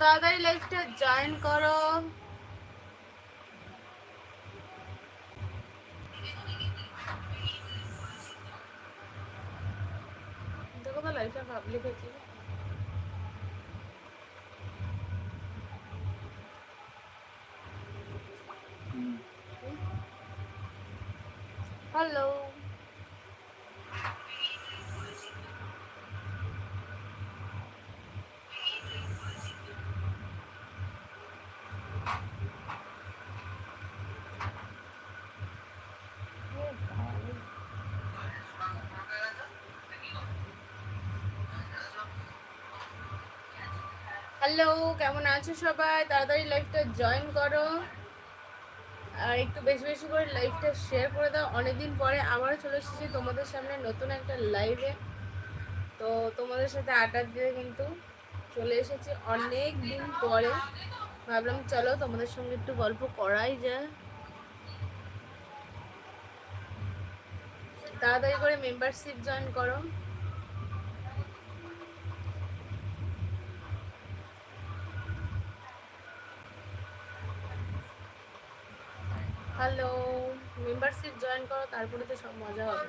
তাড়াতাড়ি লাইফটা জয়েন করো। দেখো তো লাইফটা পাবলিক হয়েছে হ্যালো হ্যালো, কেমন আছো সবাই? তাড়াতাড়ি লাইভটা জয়েন করো। আর একটু বেশি বেশি করে লাইভটা শেয়ার করে দাও। অনেকদিন পরে আবারও চলে এসেছি তোমাদের সামনে নতুন একটা লাইভে তো তোমাদের সাথে আড্ডা দিয়ে কিন্তু চলে এসেছি অনেক দিন পরে। ভাবলাম চলো তোমাদের সঙ্গে একটু গল্প করাই যায়। তাড়াতাড়ি করে মেম্বারশিপ জয়েন করো। হ্যালো মেম্বারশিপ জয়েন করো, তারপরে তো সব মজা হবে।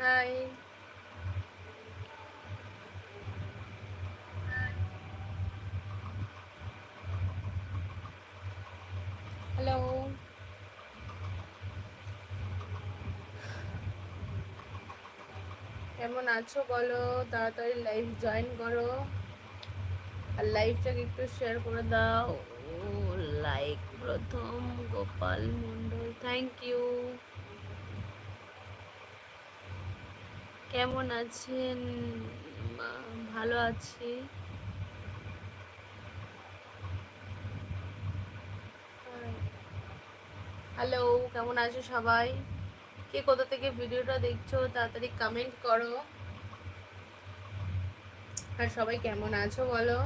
হাই হ্যালো কেমন আছো বলো? তাড়াতাড়ি লাইভ জয়েন করো। আর লাইভটাকে একটু শেয়ার করে দাও। ও লাইক প্রথম গোপাল মন্ডল থ্যাংক ইউ কেমন আছেন? ভালো আছি। হ্যালো কেমন আছো সবাই? কে কোথা থেকে ভিডিওটা দেখছ, তাড়াতাড়ি কমেন্ট করো। আর সবাই কেমন আছো বলো?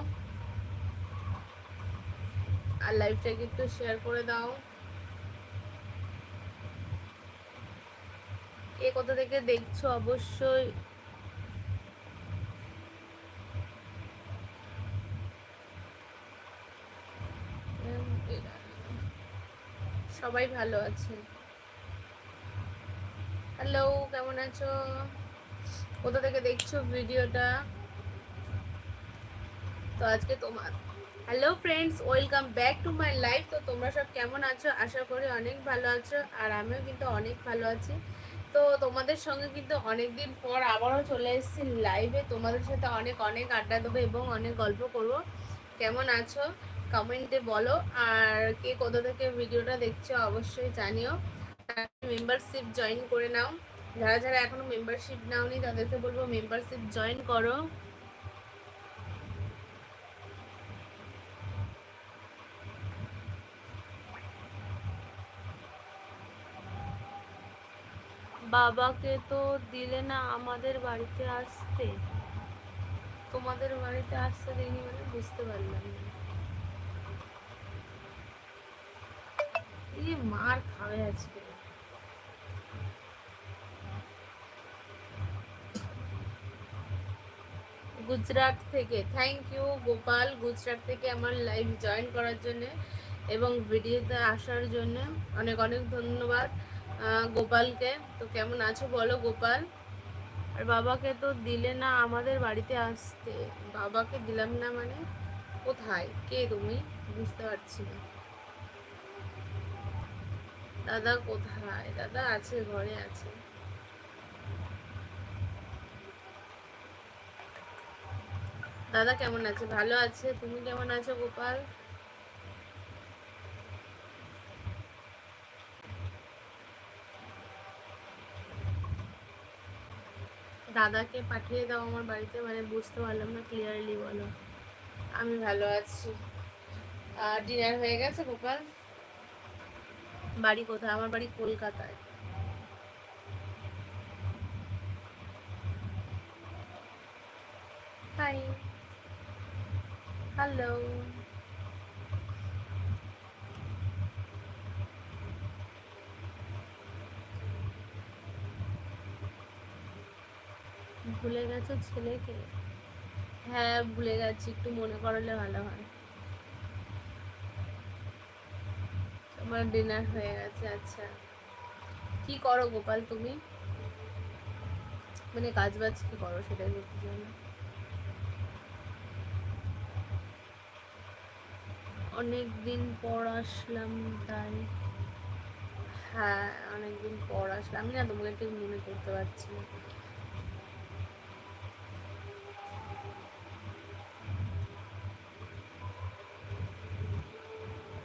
আর লাইভটাকে একটু শেয়ার করে দাও। কে কোথা থেকে দেখছ অবশ্যই। সবাই ভালো আছে। হ্যালো কেমন আছো? কোথা থেকে দেখছ ভিডিওটা? তো আজকে তোমার hello friends welcome back to my life তো তোমরা সব কেমন আছো? আশা করি অনেক ভালো আছো, আর আমিও কিন্তু অনেক ভালো আছি। তো তোমাদের সঙ্গে কিন্তু অনেক দিন পর আবারও চলে এসেছি লাইভে তোমাদের সাথে অনেক অনেক আড্ডা দেবো এবং অনেক গল্প করব। কেমন আছো? কমেন্টে বলো। আর কে কোথা থেকে ভিডিওটা দেখছ অবশ্যই জানিও। মেম্বারশিপ জয়েন করে নাও। যারা যারা এখনও মেম্বারশিপ নাওনি, তাদেরকে বলব মেম্বারশিপ জয়েন করো। বাবাকে তো দিলে না আমাদের বাড়িতে আসতে। তোমাদের বাড়িতে আসতে দেয়নি মানে বুঝতে পারলাম না। মার খাবে আজকে। গুজরাট থেকে থ্যাংক ইউ গোপাল, গুজরাট থেকে আমার লাইভ জয়েন করার জন্য এবং ভিডিওতে আসার জন্য অনেক অনেক ধন্যবাদ। গোপালকে। তো কেমন আছো বলো গোপাল? আর বাবাকে তো দিলে না আমাদের বাড়িতে আসতে। বাবাকে দিলাম না মানে? কোথায়? কে তুমি? বুঝতে পারছি না। দাদা কোথায়? দাদা আছে, ঘরে আছে। দাদা কেমন আছে? ভালো আছে? তুমি কেমন আছো গোপাল? দাদাকে পাঠিয়ে দাও আমার বাড়িতে মানে বুঝতে পারলাম না ক্লিয়ারলি বলো। আমি ভালো আছি। আর ডিনার হয়ে গেছে গোপাল? বাড়ি কোথায়? আমার বাড়ি কলকাতায়। হাই হ্যালো ভুলে গেছো ছেলেকে। হ্যাঁ ভুলে গেছি, একটু মনে করালে ভালো হয়। আমার ডিনার হয়ে গেছে আচ্ছা। কি করো গোপাল তুমি? মানে কাজ বাজ কি করো সেটাই বলতে না অনেক দিন পর আসলাম, তাই। হ্যাঁ অনেকদিন পর আসলাম। আমি না তোমাকে ঠিক মনে করতে পারছি না।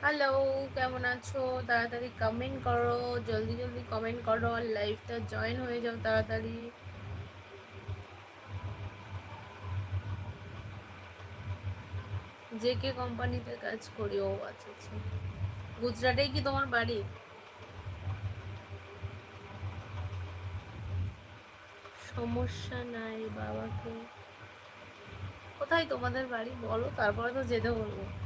হ্যালো কেমন আছো? তাড়াতাড়ি কমেন্ট করো, জলদি জলদি কমেন্ট করো, আর লাইভটা জয়েন হয়ে যাও তাড়াতাড়ি। যে কে কোম্পানিতে কাজ করি, ও আচ্ছা আচ্ছা। গুজরাটেই কি তোমার বাড়ি? সমস্যা নাই, বাবাকে। কোথায় তোমাদের বাড়ি? বলো, তারপরে তো যেতে বলব।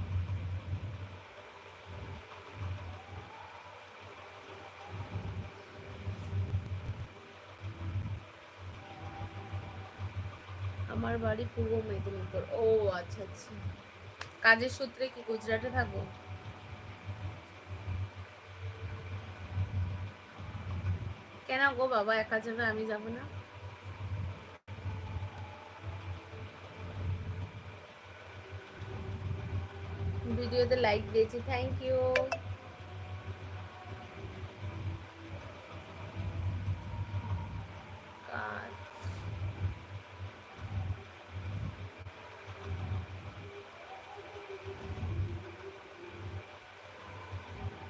আমার বাড়ি পূর্ব মেদিনীপুর। ও আচ্ছা আচ্ছা। কাজের সূত্রে কি গুজরাটে থাকব? কেন গো বাবা, একা যাবে, আমি যাব না? ভিডিওতে লাইক দিয়েছি থ্যাংক ইউ কাজ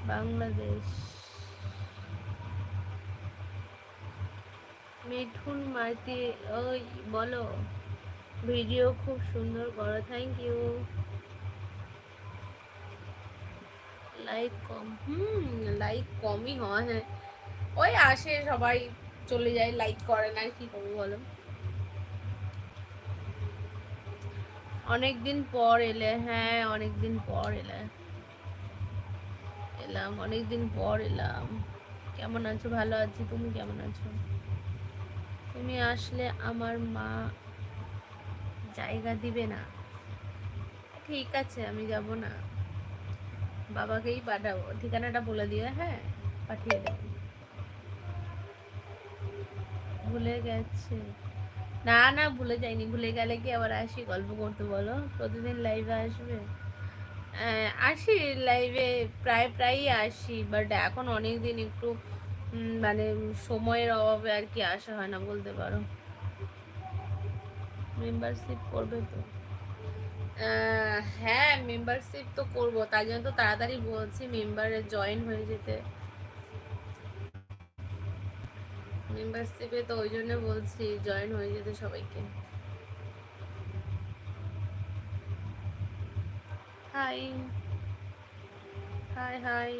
বাংলাদেশ মাইতি ওই বলো। ভিডিও খুব সুন্দর করো থ্যাংক ইউ লাইক কম, হুম লাইক কমই হয় হ্যাঁ। ওই আসে, সবাই চলে যায় লাইক করে না কি করব বলো। অনেকদিন পর এলে হ্যাঁ অনেকদিন পর এলে। এলাম, অনেকদিন পর এলাম। কেমন আছো? ভালো আছি, তুমি কেমন আছো? তুমি আসলে আমার মা জায়গা দিবে না। ঠিক আছে, আমি যাব না। বাবাকেই পাঠাবো। ঠিকানাটা বলে দিও হ্যাঁ? পাঠিয়ে দেবো ভুলে গেছে। না না, ভুলে যাইনি। ভুলে গেলে কি আবার আসি গল্প করতে বলো? প্রতিদিন লাইভে আসবে? আসি লাইভে প্রায়, প্রায়ই আসি। বাট এখন অনেক দিন একটু মানে সময়ের অভাবে আর কি আসা হয় না বলতে পারো। মেম্বারশিপ করবে তো। হ্যাঁ মেম্বারশিপ তো করব তাই জন্য তো তাড়াতাড়ি বলছি মেম্বারে জয়েন হয়ে যেতে। মেম্বারশিপে তো ওই জন্য বলছি জয়েন হয়ে যেতে সবাইকে। হাই হাই হাই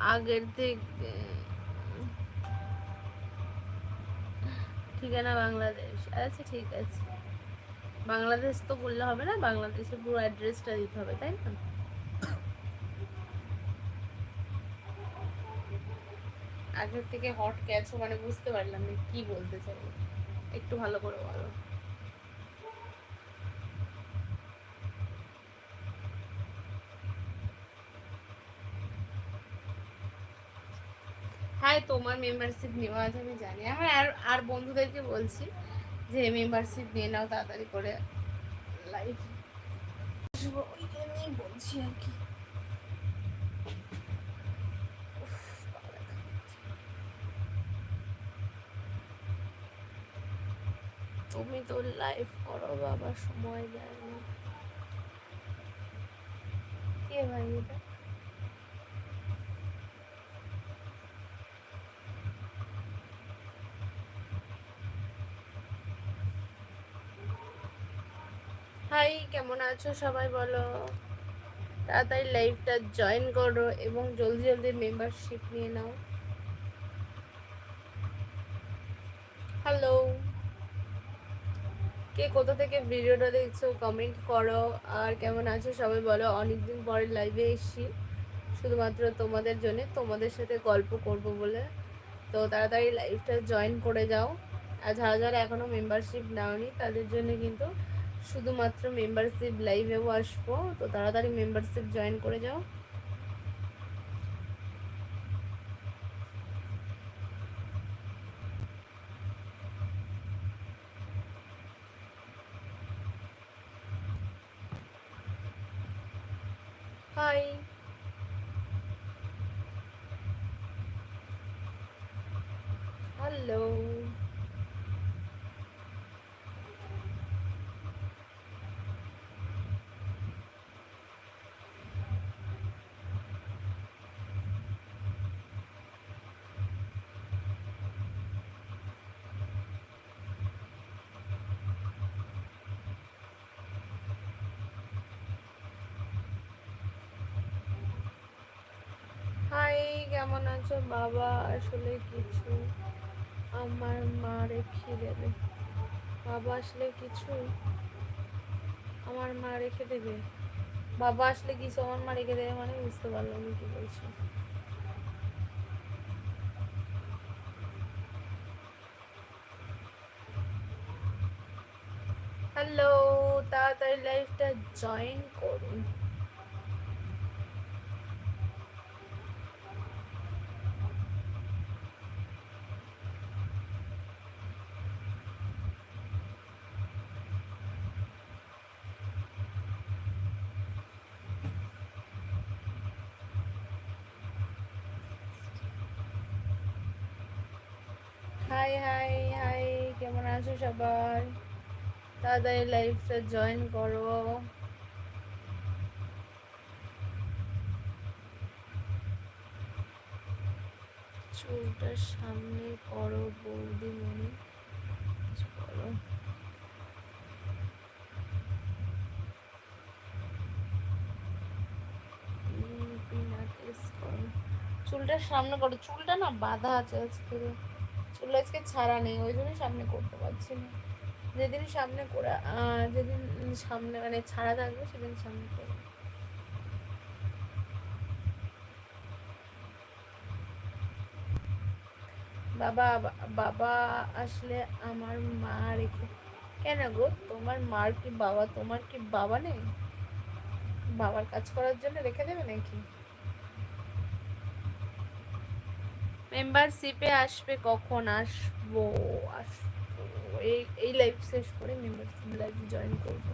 আগের থেকে। ঠিকানা বাংলাদেশ। আচ্ছা ঠিক আছে। বাংলাদেশ তো বললে হবে না, বাংলাদেশে পুরো অ্যাড্রেসটা দিতে হবে, তাই না? আগের থেকে হট গেছো মানে বুঝতে পারলাম না কি বলতে চাই একটু ভালো করে বলো। হ্যাঁ তোমার মেম্বারশিপ নেওয়া আছে, আমি জানি। আমার আর আর বন্ধুদেরকে বলছি যে মেম্বারশিপ নিয়ে নাও তাড়াতাড়ি করে লাইফ বলছি আর কি। তুমি তো লাইভ করো, বাবা, সময় দেয় না। কে ভাই এটা হাই কেমন আছো সবাই বলো? তাড়াতাড়ি লাইভটা জয়েন করো এবং জলদি জলদি মেম্বারশিপ নিয়ে নাও। হ্যালো কে কোথা থেকে ভিডিওটা দেখছ কমেন্ট করো। আর কেমন আছো সবাই বলো? অনেকদিন পরে লাইভে এসছি। শুধুমাত্র তোমাদের জন্য তোমাদের সাথে গল্প করব বলে। তো তাড়াতাড়ি লাইভটা জয়েন করে যাও। আর যারা যারা এখনও মেম্বারশিপ নেওনি তাদের জন্য কিন্তু শুধুমাত্র মেম্বারশিপ লাইভেও আসব তো তাড়াতাড়ি মেম্বারশিপ জয়েন করে যাও হাই হ্যালো হাই কেমন আছো? বাবা, আসলে কিছু। আমার মা রেখে দেবে বাবা আসলে কিছু? আমার মা রেখে দেবে বাবা আসলে কিছু? আমার মা রেখে দেবে মানে বুঝতে পারলাম কি বলছো। হ্যালো তাড়াতাড়ি লাইফটা জয়েন করুন। হাই হাই হাই কেমন আছো সবাই? তাড়াতাড়ি লাইভটা জয়েন করো। চুলটা সামনে করো বৌদি মনে। করো চুলটা সামনে করো। চুলটা না বাঁধা আছে আজকে। চুল আজকে ছাড়া নেই, ওই জন্য সামনে করতে পারছি না। যেদিন সামনে করে যেদিন সামনে মানে ছাড়া থাকবে, সেদিন সামনে করব। বাবা বাবা আসলে আমার মা রেখে, কেন গো? তোমার মার কি বাবা, তোমার কি বাবা নেই? বাবার কাজ করার জন্য রেখে দেবে নাকি? মেম্বারশিপে আসবে কখন? আসব এই এই লাইফ শেষ করে মেম্বারশিপ লাইফ জয়েন করব।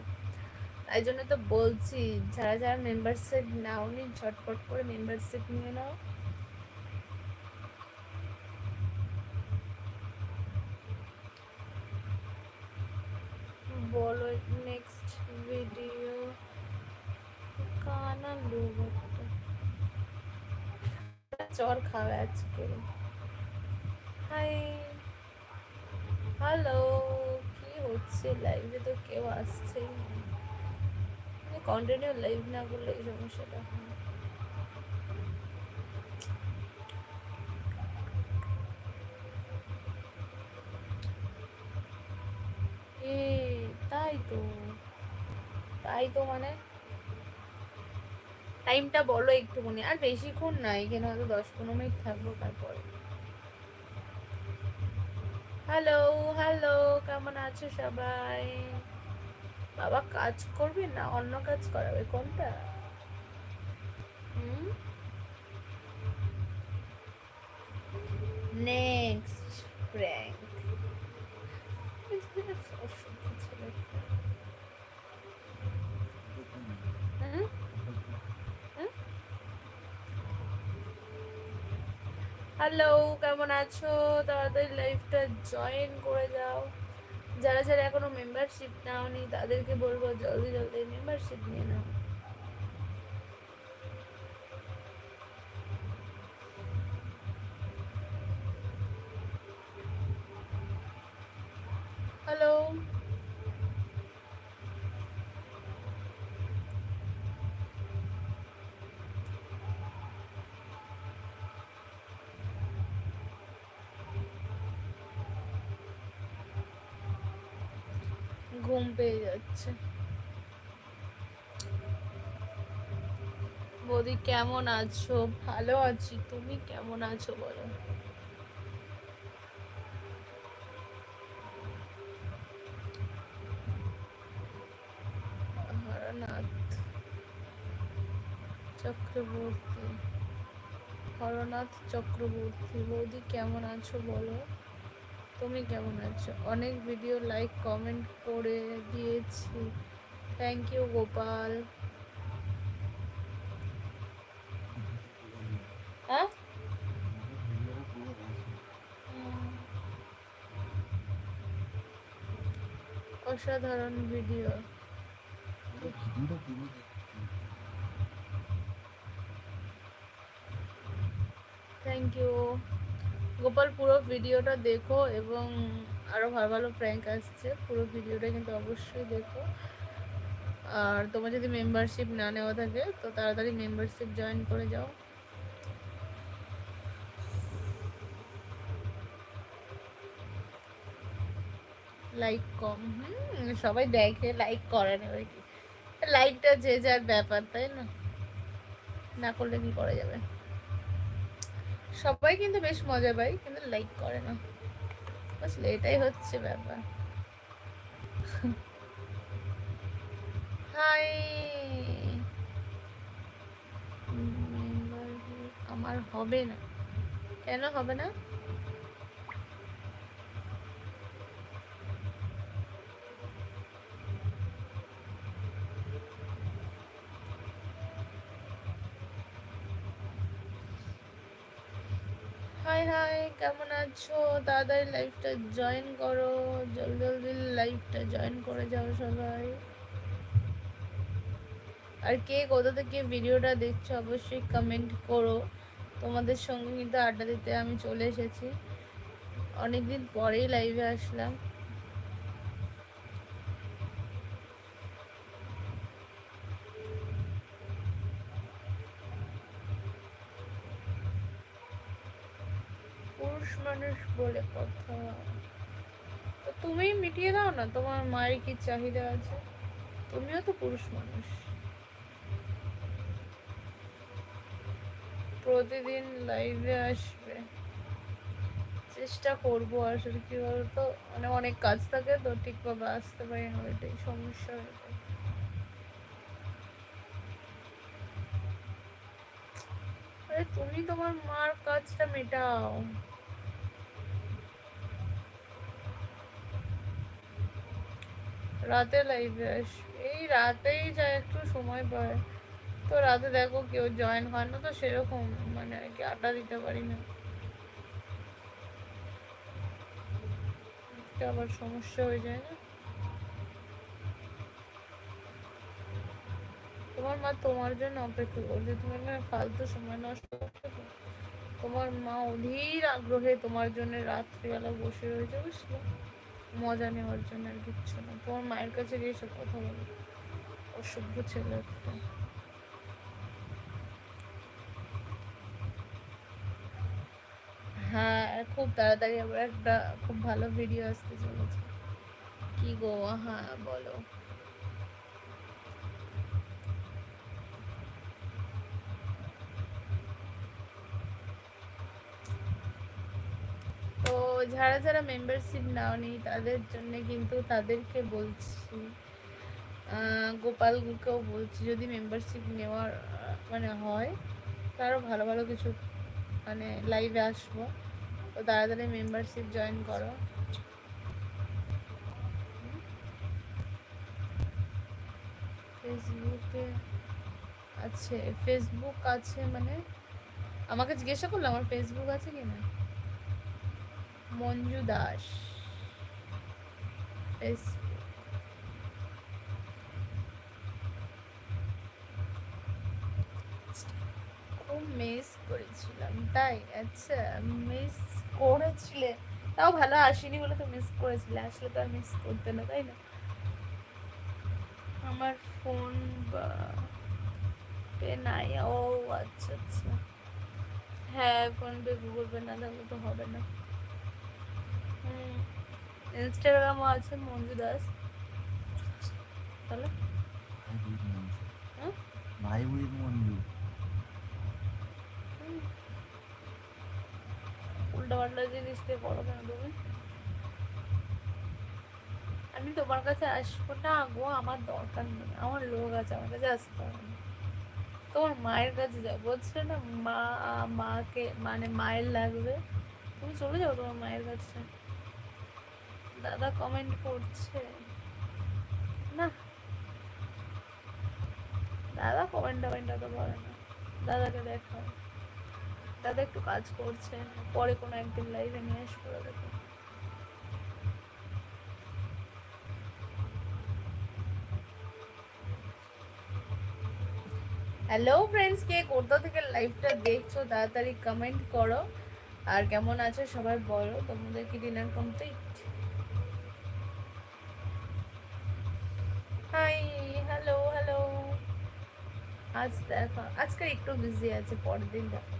তাই জন্য তো বলছি, যারা যারা মেম্বারশিপ নাওনি, ঝটপট করে মেম্বারশিপ নিয়ে নাও বলো নেক্সট ভিডিও কানা লোক চর খাবে আজকে হাই হ্যালো কি হচ্ছে লাইভে তো কেউ আসছেই না কন্টিনিউ লাইভ না করলে এই সমস্যাটা হয় তাই তো। তাই তো মানে টাইমটা বলো একটুখানি। আর বেশিক্ষণ না, এখানে হয়তো দশ পনেরো মিনিট থাকব তারপরে। হ্যালো হ্যালো কেমন আছো সবাই? বাবা কাজ করবে না, অন্য কাজ করাবে, কোনটা? নেক্সট হ্যালো কেমন আছো? তাড়াতাড়ি লাইফটা জয়েন করে যাও। যারা যারা এখনও মেম্বারশিপ নাওনি তাদেরকে বলব জলদি জলদি মেম্বারশিপ নিয়ে নাও। যাচ্ছে বৌদি, কেমন আছো? ভালো আছি। তুমি কেমন আছো বলো? চক্রবর্তী। হরনাথ চক্রবর্তী। বৌদি, কেমন আছো বলো? তুমি কেমন আছো? অনেক ভিডিও লাইক কমেন্ট করে দিয়েছি। Thank you Gopal. হ্যাঁ? অসাধারণ ভিডিও থ্যাংক ইউ গোপাল, পুরো ভিডিওটা দেখো এবং আরও ভালো ভালো প্র্যাঙ্ক আসছে। পুরো ভিডিওটা কিন্তু অবশ্যই দেখো। আর তোমার যদি মেম্বারশিপ না নেওয়া থাকে, তো তাড়াতাড়ি মেম্বারশিপ জয়েন করে যাও। লাইক কম হুম, সবাই দেখে লাইক করে না ওই কি? লাইকটা যে যার ব্যাপার, তাই না? না করলে কি করা যাবে? সবাই কিন্তু বেশ মজা পাই কিন্তু লাইক করে না। আসলে এটাই হচ্ছে ব্যাপার। হাই আমার হবে না। কেন হবে না হাই হাই কেমন আছো? তাড়াতাড়ি লাইভটা জয়েন করো জলদি জলদি লাইভটা জয়েন করে যাও সবাই। আর কে, কোথা থেকে ভিডিওটা দেখছ অবশ্যই কমেন্ট করো। তোমাদের সঙ্গে কিন্তু আড্ডা দিতে আমি চলে এসেছি। অনেকদিন পরেই লাইভে আসলাম পুরুষ মানুষ বলে কথা। তুমি মিটিয়ে দাও না, তোমার মায়ের কি চাহিদা আছে? তুমিও তো পুরুষ মানুষ। প্রতিদিন লাইভে আসবে। চেষ্টা করব আসলে কি বলতো? মানে অনেক কাজ থাকে তো ঠিকভাবে আসতে পারি না, ওইটাই সমস্যা হয়ে তুমি তোমার মার কাজটা মেটাও। রাতে লাইভে এই রাতেই যা একটু সময় পায়। তো রাতে দেখো কেউ জয়েন হয় না, তো সেরকম মানে আর কি আড্ডা দিতে পারি না। আবার সমস্যা হয়ে যায় না? তোমার মা তোমার জন্য অপেক্ষা করছে তুমি না ফালতু সময় নষ্ট করছ তো। তোমার মা অধীর আগ্রহে তোমার জন্য রাত্রিবেলা বসে রয়েছে, বুঝলে? মজা নেওয়ার জন্য আর কিচ্ছু না। তোমার মায়ের কাছে গিয়ে সব কথা বলো। অসভ্য ছেলে একটা। হ্যাঁ খুব তাড়াতাড়ি আবার একটা খুব ভালো ভিডিও আসতে চলেছে। কি গো? হ্যাঁ বলো তো যারা যারা মেম্বারশিপ নাওনি, তাদের জন্য কিন্তু তাদেরকে বলছি গোপালকেও বলছি, যদি মেম্বারশিপ নেওয়ার মানে হয়, তারও ভালো ভালো কিছু মানে লাইভে আসব। তো তাড়াতাড়ি মেম্বারশিপ জয়েন করো। ফেসবুকে আছে ফেসবুক আছে মানে আমাকে জিজ্ঞাসা করল, আমার ফেসবুক আছে কি না মঞ্জু দাস। খুব মিস করেছিলাম, তাই? আচ্ছা মিস করেছিলে। তাও ভালো আসেনি বলে তো মিস করেছিলে, আসলে তো আর মিস করতে না, তাই না? আমার ফোন বা পে নাই। ও আচ্ছা আচ্ছা। হ্যাঁ ফোন পে গুগল পে না থাকলে তো হবে না। ইনস্টাগ্রামও আছে মঞ্জু দাস। তাহলে? হ্যাঁ? ভাই বুড়ির মঞ্জু। উল্টা পাল্টা জিনিস দিয়ে করো কেন তুমি? আমি তোমার কাছে আসব না গো আমার দরকার নেই। আমার লোক আছে আমার কাছে আসতে হবে না। তোমার মায়ের কাছে যাও। বলছিলে না মা মাকে মানে মায়ের লাগবে। তুমি চলে যাও তোমার মায়ের কাছে। দাদা কমেন্ট করছে। না। দাদা কমেন্ট টমেন্ট তো করে না। দাদাকে দেখাও দাদা একটু কাজ করছে। পরে কোনো একদিন লাইভে নিয়ে আসব দাদাকে। হ্যালো ফ্রেন্ডস কে কোথা থেকে লাইভটা দেখছ তাড়াতাড়ি কমেন্ট করো। আর কেমন আছো সবাই বলো। তোমাদের কি dinner complete hi hello hello আজ দেখো আজকে একটু বিজি আছে পরের দিন দেখো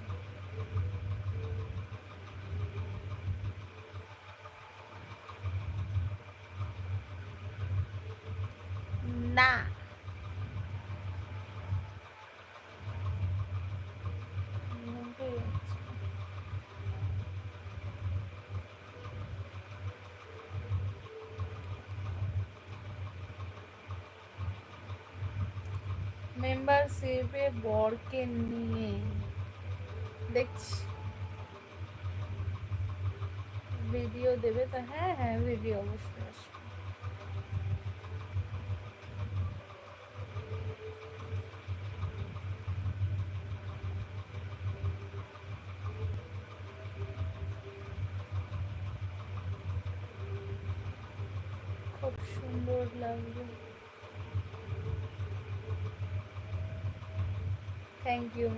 না Okay. মেম্বারশিপে বরকে নিয়ে দেখছি ভিডিও দেবে তো হ্যাঁ হ্যাঁ ভিডিও অবশ্যই আসবে খুব সুন্দর লাগবে থ্যাংক ইউ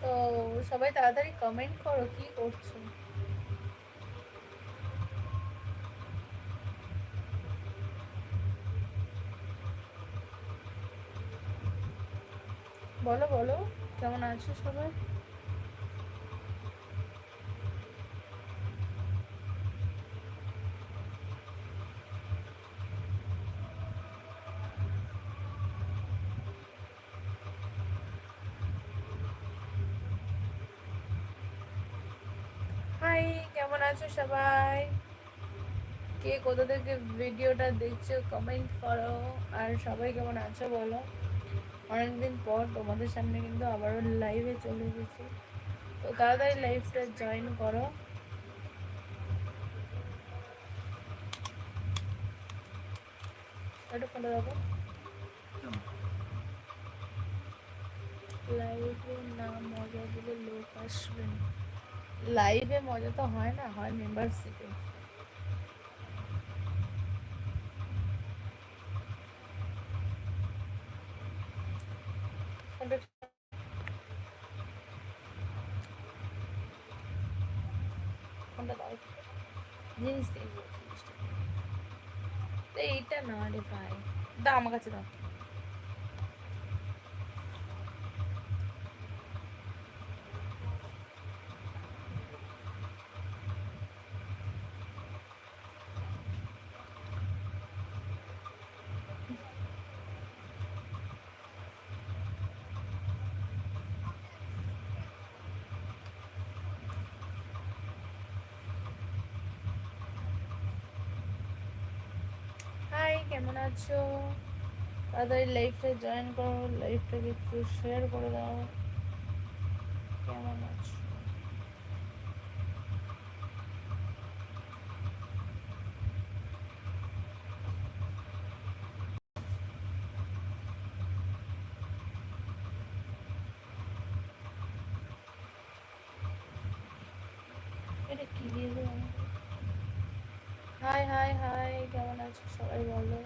তো সবাই তাড়াতাড়ি কমেন্ট করো কি করছ? বলো বলো কেমন আছো সবাই হাই কেমন আছো সবাই? কে কোথা থেকে ভিডিওটা দেখছ কমেন্ট করো। আর সবাই কেমন আছো বলো? অনেকদিন পর তোমাদের সামনে কিন্তু আবারও লাইভে চলে এসেছি। তো তাড়াতাড়ি লাইভটা জয়েন করো। একটু ফোনটা দেখো। লাইভে না মজা দিলে লোক আসবে না। লাইভে মজা তো হয় না, হয় মেম্বারশিপে। জিনিস দেখব এইটা না রে ভাই। দাও আমার কাছে দাও হাই কেমন আছো? তাড়াতাড়ি লাইভটা জয়েন করো লাইভটাকে একটু শেয়ার করে দাও। কেমন আছো? হাই হাই হাই কেমন আছো? সবাই বলো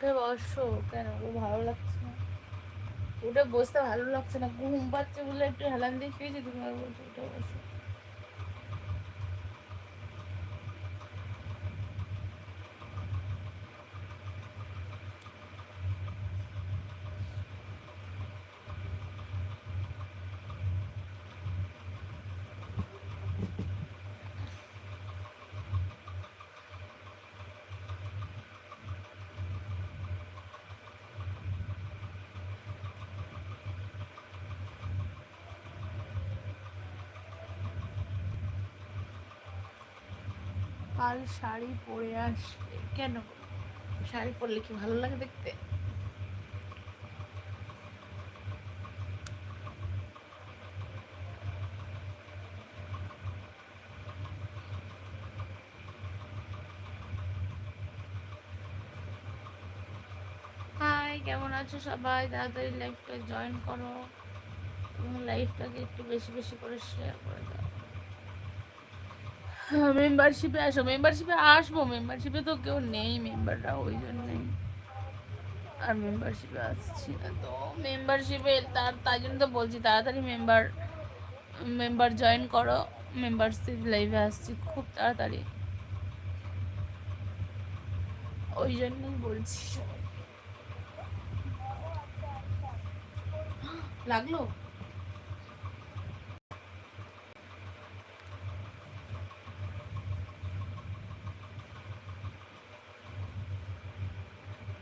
উঠে বসো, কেন ও ভালো লাগছে না? উঠে বসতে ভালো লাগছে না। ঘুম পাচ্ছে বলে একটু হেলান দিয়ে শুয়েছি তোমার বলছো উঠে বসো। কাল শাড়ি পরে আসবে। কেন? শাড়ি পরলে কি ভালো লাগে দেখতে? কেমন আছো সবাই? তাড়াতাড়ি লাইভটা জয়েন করো। এবং লাইভটাকে একটু বেশি বেশি করে শেয়ার করে দাও। মেম্বারশিপে আসো। মেম্বারশিপে আসব। মেম্বারশিপে তো কেউ নেই মেম্বাররা ওই জন্যই। আর মেম্বারশিপে আসছি না তো। মেম্বারশিপে তার, তাই জন্য তো বলছি, তাড়াতাড়ি মেম্বার মেম্বার জয়েন করো। মেম্বারশিপ লাইভে আসছি খুব তাড়াতাড়ি। ওই জন্যই বলছি। লাগল?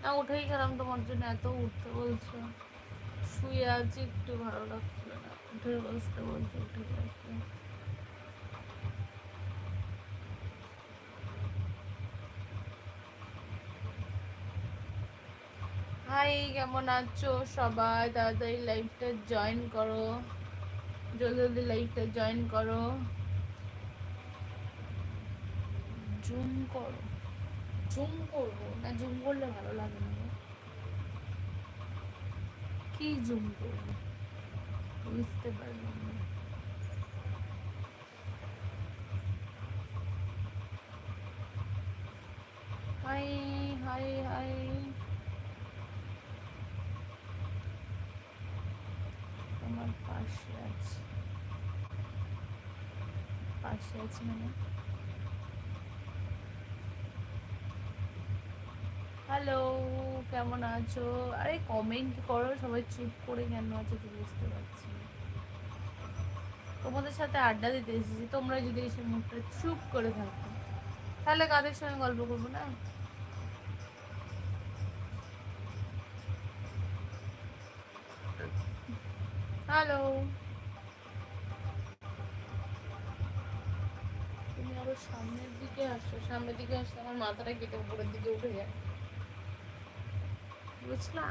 না, উঠেই গেলাম তোমার জন্য, এত উঠতে বলছো। শুয়ে আছি, একটু ভালো লাগছিল না। উঠে বসতে বলছো, উঠে বসতে। হাই, কেমন আছো সবাই? তাড়াতাড়ি লাইভটা জয়েন করো। জলদি জলদি লাইভটা জয়েন করো। জুম করো। জুম করব? না, জুম করলে ভালো লাগে না। কি জুম করব? বুঝতে পারলাম না। Hi hi hi. তোমার পাশে আছে। পাশে আছে মানে? হ্যালো কেমন আছো? আরে কমেন্ট করো, সবাই চুপ করে কেন আছো তো বুঝতে পারছি তোমাদের সাথে আড্ডা দিতে এসেছি তোমরা যদি এসে মুখটা চুপ করে থাকো। তাহলে কাদের সঙ্গে গল্প করব না? হ্যালো তুমি আরও সামনের দিকে আসো, সামনের দিকে আসলে আমার মাথাটা কেটে উপরের দিকে উঠে যায়। বুঝলা?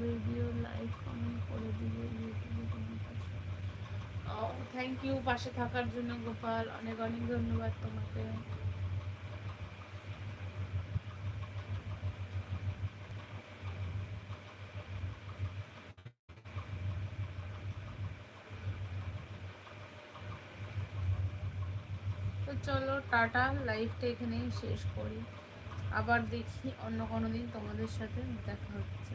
ভিডিও লাইক কমেন্ট করে দিবে ইউটিউবে তোমার কাছে থ্যাংক ইউ পাশে থাকার জন্য গোপাল। অনেক অনেক ধন্যবাদ তোমাকে তো চলো টাটা লাইফটা এখানেই শেষ করি। আবার দেখি অন্য কোনো দিন তোমাদের সাথে দেখা হচ্ছে।